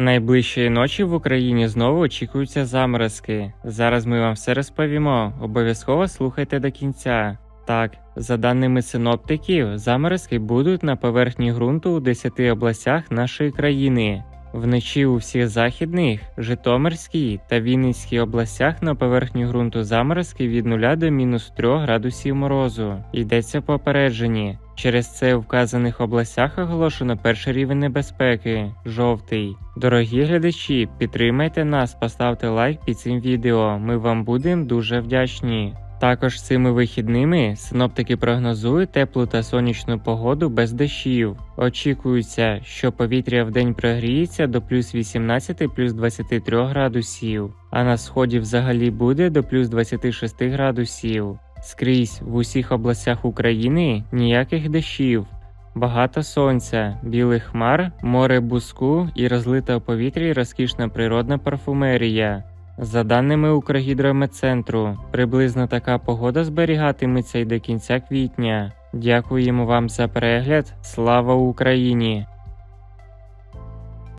Найближчої ночі в Україні знову очікуються заморозки. Зараз ми вам все розповімо. Обов'язково слухайте до кінця. Так, за даними синоптиків, заморозки будуть на поверхні ґрунту у 10 областях нашої країни. Вночі у всіх західних, Житомирській та Вінницькій областях на поверхні ґрунту заморозки від 0 до мінус 3 градусів морозу. Йдеться попереджені. Через це у вказаних областях оголошено перший рівень небезпеки жовтий. Дорогі глядачі, підтримайте нас, поставте лайк під цим відео. Ми вам будемо дуже вдячні. Також цими вихідними синоптики прогнозують теплу та сонячну погоду без дощів. Очікується, що повітря в день прогріється до плюс 18 плюс 23 градусів, а на сході взагалі буде до плюс 26 градусів. Скрізь в усіх областях України ніяких дощів. Багато сонця, білих хмар, море буску і розлита у повітрі розкішна природна парфумерія. За даними Укргідрометцентру, приблизно така погода зберігатиметься й до кінця квітня. Дякуємо вам за перегляд. Слава Україні!